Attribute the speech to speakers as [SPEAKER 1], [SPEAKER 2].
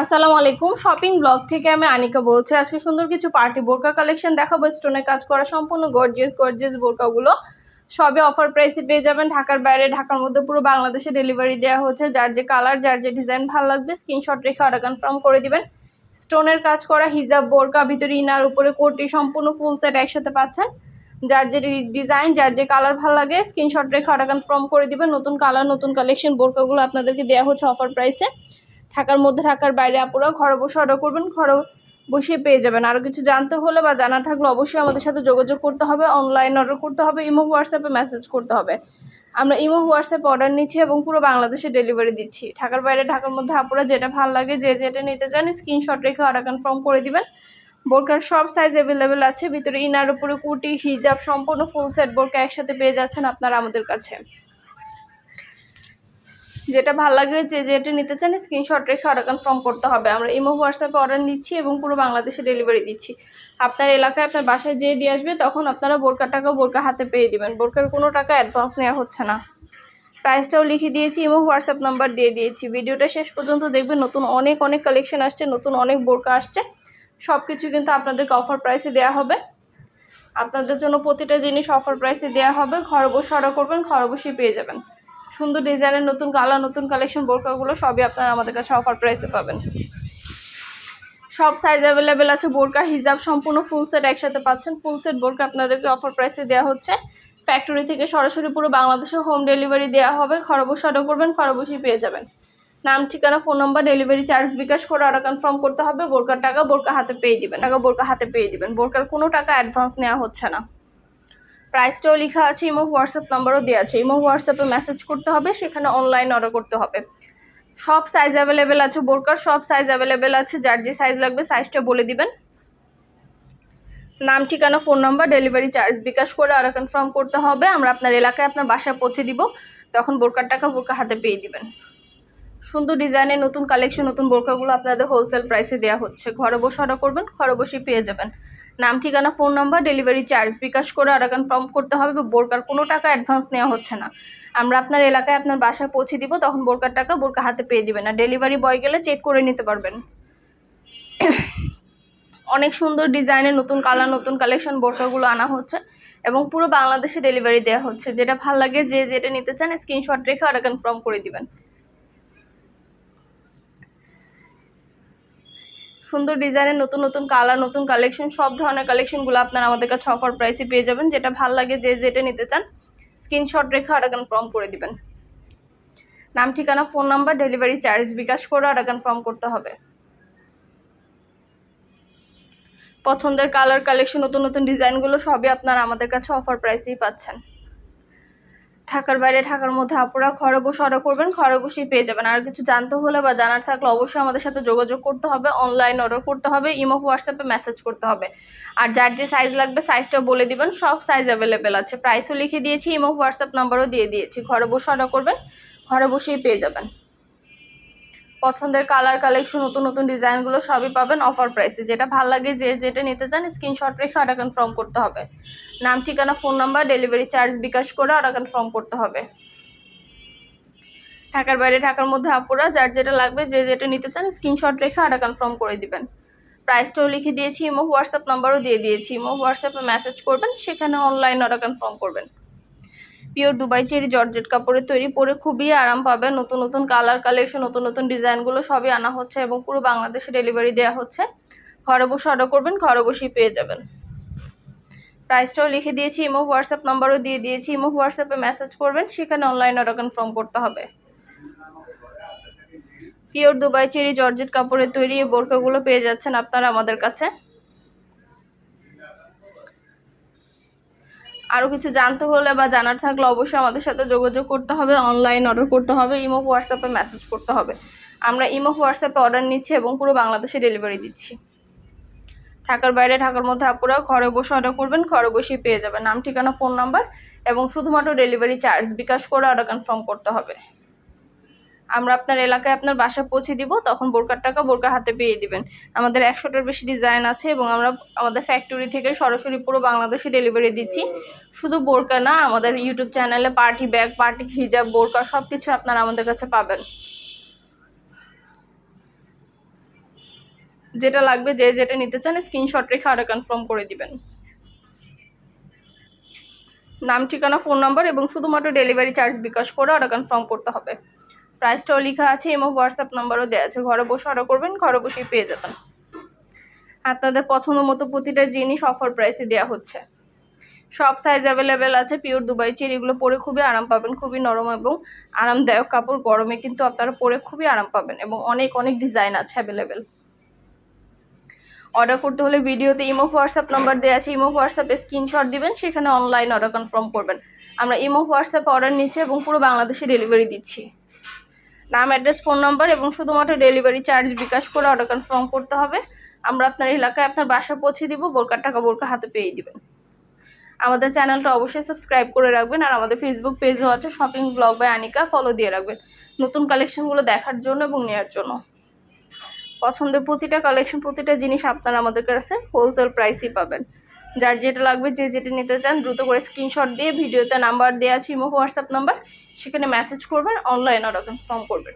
[SPEAKER 1] আসসালামু আলাইকুম। Shopping blog থেকে আমি আনিকা বলছি। আজকে সুন্দর কিছু পার্টি বোরকা কালেকশন দেখাবো। স্টোনে কাজ করা সম্পূর্ণ গর্জিয়াস গর্জিয়াস বোরকাগুলো। সবে অফার প্রাইসে পেয়ে যাবেন। ঢাকার বাইরে, ঢাকার মধ্যে পুরো বাংলাদেশে ডেলিভারি দেওয়া হচ্ছে। যার যে কালার যার যে ডিজাইন ভালো লাগবে স্ক্রিনশট রেখে অর্ডার কনফার্ম করে দিবেন। স্টোনের কাজ করা হিজাব, বোরকা, ভিতরে ইনার, উপরে কোটি, সম্পূর্ণ ফুল সেট একসাথে পাচ্ছেন। যার যে ডিজাইন যার যে কালার ভালো লাগে স্ক্রিনশট রেখে অর্ডার কনফার্ম করে দিবেন। নতুন কালার নতুন কালেকশন বোরকাগুলো আপনাদেরকে দেওয়া হচ্ছে অফার প্রাইসে ঢাকার মধ্যে ঢাকার বাইরে আপুরা ঘরে বসে অর্ডার করবেন, ঘরে বসে পেয়ে যাবেন। আরও কিছু জানতে হলে বা জানা থাকলে অবশ্যই আমাদের সাথে যোগাযোগ করতে হবে অনলাইন অর্ডার করতে হবে, ইমো হোয়াটসঅ্যাপে মেসেজ করতে হবে। আমরা ইমো হোয়াটসঅ্যাপে অর্ডার নিচ্ছি এবং পুরো বাংলাদেশে ডেলিভারি দিচ্ছি। ঢাকার বাইরে, ঢাকার মধ্যে আপুরা যেটা ভালো লাগে, যে যেটা নিতে চান স্ক্রিনশট রেখে অর্ডার কনফার্ম করে দিবেন। বোরকার সব সাইজ অ্যাভেলেবেল আছে, ভিতরে ইনার উপরে কুটি হিজাব সম্পূর্ণ ফুল সেট বোরকা একসাথে পেয়ে যাচ্ছেন আপনারা আমাদের কাছে। যেটা ভালো লাগে যে যেটা নিতে চান স্ক্রিনশট রেখে অর্ডার কনফার্ম করতে হবে। আমরা ইমো হোয়াটসঅ্যাপে অর্ডার নিচ্ছি এবং পুরো বাংলাদেশে ডেলিভারি দিচ্ছি। আপনার এলাকায় আপনার বাসায় যেয়ে দিয়ে আসবে, তখন আপনারা বোরকার টাকা বোরকা হাতে পেয়ে দিবেন। বোরকার কোনো টাকা অ্যাডভান্স নেওয়া হচ্ছে না। প্রাইসটাও লিখে দিয়েছি এবং হোয়াটসঅ্যাপ নাম্বার দিয়ে দিয়েছি। ভিডিওটা শেষ পর্যন্ত দেখবেন, নতুন অনেক অনেক কালেকশন আসছে, নতুন অনেক বোরকা আসছে। সব কিছু কিন্তু আপনাদেরকে অফার প্রাইসে দেওয়া হবে। আপনাদের জন্য প্রতিটা জিনিস অফার প্রাইসে দেওয়া হবে। ঘরে বসে অর্ডার করবেন, ঘরে বসেই পেয়ে যাবেন। সুন্দর ডিজাইনের নতুন কালার নতুন কালেকশন বোরকাগুলো সবই আপনারা আমাদের কাছে অফার প্রাইসে পাবেন। সব সাইজ অ্যাভেলেবেল আছে বোরকা হিজাব সম্পূর্ণ ফুল সেট একসাথে পাচ্ছেন। ফুল সেট বোরকা আপনাদেরকে অফার প্রাইসে দেওয়া হচ্ছে। ফ্যাক্টরি থেকে সরাসরি পুরো বাংলাদেশে হোম ডেলিভারি দেওয়া হবে। বসে অর্ডার করবেন ঘরে পেয়ে যাবেন। নাম, ঠিকানা phone number delivery charge bKash করে অর্ডার কনফার্ম করতে হবে। বোরকার টাকা বোরকা হাতে পেয়ে দিবেন। টাকা বোরকা হাতে পেয়ে দিবেন। বোরকার কোনো টাকা অ্যাডভান্স নেওয়া হচ্ছে না। প্রাইসটাও লেখা আছে ইমো হোয়াটসঅ্যাপ নাম্বারও দেওয়া আছে। ইমো হোয়াটসঅ্যাপে মেসেজ করতে হবে, সেখানে অনলাইন অর্ডার করতে হবে। সব সাইজ অ্যাভেলেবেল আছে, বোরকার সব সাইজ অ্যাভেলেবেল আছে, যার যে সাইজ লাগবে সাইজটা বলে দিবেন। নাম, ঠিকানা phone number delivery charge bKash করে অর্ডার কনফার্ম করতে হবে। আমরা আপনার এলাকায় আপনার বাসায় পৌঁছে দিব, তখন বোরকার টাকা বোরকা হাতে পেয়ে দিবেন। সুন্দর ডিজাইনের নতুন কালেকশন নতুন বোরকাগুলো আপনাদের হোলসেল প্রাইসে দেওয়া হচ্ছে। ঘরে বসে অর্ডার করবেন, ঘরে বসেই পেয়ে যাবেন। নাম, ঠিকানা phone number delivery charge bKash করে অর্ডার কনফার্ম করতে হবে বা বোরকার কোনো টাকা অ্যাডভান্স নেওয়া হচ্ছে না। আমরা আপনার এলাকায় আপনার বাসায় পৌঁছে দিব, তখন বোরকার টাকা বোরকা হাতে পেয়ে দিবেন। আর ডেলিভারি বয় গেলে চেক করে নিতে পারবেন। অনেক সুন্দর ডিজাইনের নতুন কালার নতুন কালেকশন বোরকাগুলো আনা হচ্ছে এবং পুরো বাংলাদেশে ডেলিভারি দেওয়া হচ্ছে। যেটা ভালো লাগে, যে যেটা নিতে চান স্ক্রিনশট রেখে অর্ডার কনফার্ম করে দিবেন। সুন্দর ডিজাইনের, নতুন নতুন কালার নতুন কালেকশন সব ধরনের কালেকশনগুলো আপনারা আমাদের কাছে অফার প্রাইসে পেয়ে যাবেন। যেটা ভালো লাগে, যে যেটা নিতে চান স্ক্রিনশট রেখে অর্ডার কনফার্ম করে দিবেন। নাম, ঠিকানা phone number delivery charge bKash করে অর্ডার কনফার্ম করতে হবে। পছন্দের কালার কালেকশন নতুন নতুন ডিজাইনগুলো সবই আপনারা আমাদের কাছে অফার প্রাইসেই পাচ্ছেন। ঢাকার বাইরে, ঢাকার মধ্যে আপনারা ঘরে বসে অর্ডার করবেন, ঘরে বসেই পেয়ে যাবেন। আর কিছু জানতে হলে বা জানার থাকলে অবশ্যই আমাদের সাথে যোগাযোগ করতে হবে অনলাইন অর্ডার করতে হবে ইমো হোয়াটসঅ্যাপে মেসেজ করতে হবে। আর যার যে সাইজ লাগবে সাইজটা বলে দিবেন, সব সাইজ অ্যাভেলেবেল আছে। প্রাইসও লিখে দিয়েছি ইমো হোয়াটসঅ্যাপ নাম্বারও দিয়ে দিয়েছি। ঘরে বসে অর্ডার করবেন, ঘরে বসেই পেয়ে যাবেন। পছন্দের কালার কালেকশন নতুন নতুন ডিজাইনগুলো সবই পাবেন অফার প্রাইসে যেটা ভালো লাগে, যে যেটা নিতে চান স্ক্রিনশট রেখে অর্ডার কনফার্ম করতে হবে। নাম, ঠিকানা phone number delivery charge bKash করে অর্ডার কনফার্ম করতে হবে। ঢাকার বাইরে, ঢাকার মধ্যে আপুরা, যার যেটা লাগবে, যে যেটা নিতে চান স্ক্রিনশট রেখে অর্ডার কনফার্ম করে দিবেন। প্রাইসটাও লিখে দিয়েছি ইমো হোয়াটসঅ্যাপ নাম্বারও দিয়ে দিয়েছি ইমো হোয়াটসঅ্যাপে মেসেজ করবেন, সেখানে অনলাইন অর্ডার কনফার্ম করবেন। পিওর দুবাই চেরি জর্জেট কাপড়ের তৈরি পরে খুবই আরাম পাবে। নতুন নতুন কালার কালেকশন নতুন নতুন ডিজাইনগুলো সবই আনা হচ্ছে এবং পুরো বাংলাদেশে ডেলিভারি দেওয়া হচ্ছে। ঘরে বসে অর্ডার করবেন, ঘরে বসেই পেয়ে যাবেন। প্রাইসটাও লিখে দিয়েছি ইমো হোয়াটসঅ্যাপ নাম্বারও দিয়ে দিয়েছি। ইমো হোয়াটসঅ্যাপে মেসেজ করবেন, সেখানে অনলাইন অর্ডার কনফার্ম করতে হবে। পিওর দুবাই চেরি জর্জেট কাপড়ের তৈরি এই বোরকাগুলো পেয়ে যাচ্ছেন আপনারা আমাদের কাছে। আরও কিছু জানতে হলে বা জানার থাকলে অবশ্যই আমাদের সাথে যোগাযোগ করতে হবে অনলাইন অর্ডার করতে হবে ইমো হোয়াটসঅ্যাপে মেসেজ করতে হবে। আমরা ইমো হোয়াটসঅ্যাপে অর্ডার নিচ্ছি এবং পুরো বাংলাদেশে ডেলিভারি দিচ্ছি। ঢাকার বাইরে, ঢাকার মধ্যে আপুরা ঘরে বসে অর্ডার করবেন, ঘরে বসেই পেয়ে যাবেন। নাম, ঠিকানা ফোন নাম্বার এবং শুধুমাত্র ডেলিভারি চার্জ বিকাশ করে অর্ডার কনফার্ম করতে হবে। আমরা আপনার এলাকায় আপনার বাসায় পৌঁছে দিব, তখন বোরকার টাকা বোরকা হাতে পেয়ে দিবেন। আমাদের একশোটার বেশি ডিজাইন আছে এবং আমরা আমাদের ফ্যাক্টরি থেকে সরাসরি পুরো বাংলাদেশে ডেলিভারি দিচ্ছি। শুধু বোরকা না, আমাদের ইউটিউব চ্যানেলে পার্টি ব্যাগ পার্টি হিজাব বোরকা সব কিছু আপনারা আমাদের কাছে পাবেন। যেটা লাগবে, যে যেটা নিতে চান স্ক্রিনশট রেখে অর্ডার কনফার্ম করে দিবেন। নাম, ঠিকানা ফোন নাম্বার এবং শুধুমাত্র ডেলিভারি চার্জ বিকাশ করে অর্ডার কনফার্ম করতে হবে। প্রাইসটাও লেখা আছে এবং হোয়াটসঅ্যাপ নাম্বারও দেওয়া আছে। ঘরে বসে অর্ডার করবেন, ঘরে বসেই পেয়ে যাবেন। আপনাদের পছন্দ মতো প্রতিটা জিনিস অফার প্রাইসে দেওয়া হচ্ছে। সব সাইজ অ্যাভেলেবেল আছে পিওর দুবাই চের, এগুলো পরে খুবই আরাম পাবেন, খুবই নরম এবং আরামদায়ক কাপড়। গরমে কিন্তু আপনারা পরে খুবই আরাম পাবেন এবং অনেক অনেক ডিজাইন আছে অ্যাভেলেবেল অর্ডার করতে হলে ভিডিওতে ইমো হোয়াটসঅ্যাপ নাম্বার দেওয়া আছে, ইমো হোয়াটসঅ্যাপে স্ক্রিনশট দিবেন, সেখানে অনলাইন অর্ডার কনফার্ম করবেন। আমরা ইমো হোয়াটসঅ্যাপে অর্ডার নিচ্ছি এবং পুরো বাংলাদেশে ডেলিভারি দিচ্ছি। নাম অ্যাড্রেস ফোন নাম্বার এবং শুধুমাত্র ডেলিভারি চার্জ বিকাশ করে অর্ডার কনফার্ম করতে হবে। আমরা আপনার এলাকায় আপনার বাসা পৌঁছে দিব, বোরকার টাকা বোরকা হাতে পেয়ে দিবেন। আমাদের চ্যানেলটা অবশ্যই সাবস্ক্রাইব করে রাখবেন আর আমাদের ফেসবুক পেজও আছে shopping blog by Anika follow দিয়ে রাখবেন। নতুন কালেকশনগুলো দেখার জন্য এবং নেওয়ার জন্য। পছন্দের প্রতিটা কালেকশন প্রতিটা জিনিস আপনারা আমাদের কাছে হোলসেল প্রাইসই পাবেন। যার যেটা লাগবে, যে যেটা নিতে চান, দ্রুত করে স্ক্রিনশট দিয়ে, ভিডিওতে নাম্বার দেওয়া আছে, ইমো হোয়াটসঅ্যাপ নাম্বার সেখানে মেসেজ করবেন অনলাইন অর্ডার ফর্ম করবেন।